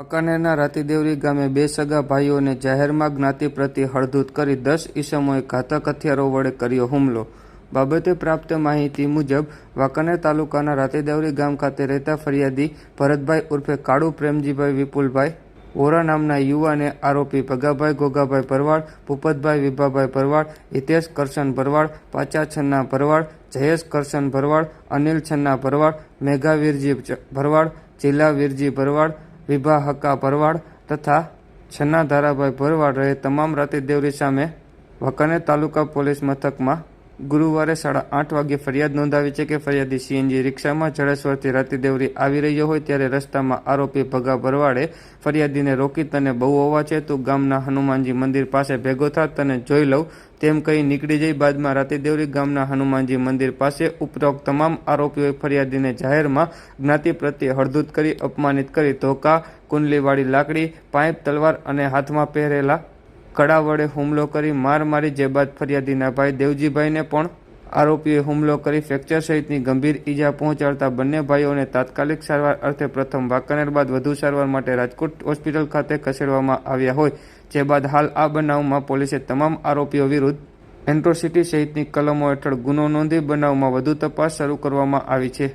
વાંકાનેરના રાતીદેવરી ગામે બે સગા ભાઈઓને જાહેરમાં જ્ઞાતિ પ્રત્યે હળધૂત કરી દસ ઈસમોએ ઘાતક હથિયારો વડે કર્યો હુમલો. બાબતે પ્રાપ્ત માહિતી મુજબ, વાંકાનેર તાલુકાના રાતીદેવરી ગામ ખાતે રહેતા ફરિયાદી ભરતભાઈ ઉર્ફે કાળુ પ્રેમજીભાઈ વિપુલભાઈ, વોરા નામના યુવાને આરોપી ભગાભાઈ ગોગાભાઈ ભરવાડ, ભૂપતભાઈ વિભાભાઈ ભરવાડ, હિતેશ કરશન ભરવાડ પાચા છન્ના ભરવાડ, જયેશ કરશન ભરવાડ, અનિલ છન્ના ભરવાડ મેઘાવીરજી ભરવાડ જિલ્લા વીરજી ભરવાડ વિભા હક્કા ભરવાડ તથા છન્ના ધારાભાઈ ભરવાડ રહે તમામ રાતે દેવરી સામે વાંકાનેર તાલુકા પોલીસ મથકમાં ગુરુવારે સાડા આઠ વાગે ફરિયાદ નોંધાવી છે કે ફરિયાદી સીએનજી રિક્ષામાં જળેશ્વરથી રાતીદેવરી આવી રહ્યો હોય ત્યારે રસ્તામાં આરોપી ભગા ભરવાડે ફરિયાદીને રોકી તને બહુ હોવા છે, તું ગામના હનુમાનજી મંદિર પાસે ભેગો થા, તને જોઈ લઉં. તેમ કહી નીકળી જઈ બાદમાં રાતીદેવરી ગામના હનુમાનજી મંદિર પાસે ઉપરોક્ત તમામ આરોપીઓએ ફરિયાદીને જાહેરમાં જ્ઞાતિ પ્રત્યે હળધૂત કરી, અપમાનિત કરી, ધોકા, કુંડલીવાળી લાકડી, પાઇપ, તલવાર અને હાથમાં પહેરેલા કડા વડે હુમલો કરી માર મારી જે બાદ ફરિયાદીના ભાઈ દેવજીભાઈને પણ આરોપીએ હુમલો કરી ફ્રેક્ચર સહિતની ગંભીર ઈજા પહોંચાડતા બંને ભાઈઓને તાત્કાલિક સારવાર અર્થે પ્રથમ વાંકાનેર બાદ વધુ સારવાર માટે રાજકોટ હોસ્પિટલ ખાતે ખસેડવામાં આવ્યા હોય, જે બાદ હાલ આ બનાવમાં પોલીસે તમામ આરોપીઓ વિરુદ્ધ એન્ટ્રોસિટી સહિતની કલમો હેઠળ ગુનો નોંધી બનાવમાં વધુ તપાસ શરૂ કરવામાં આવી છે.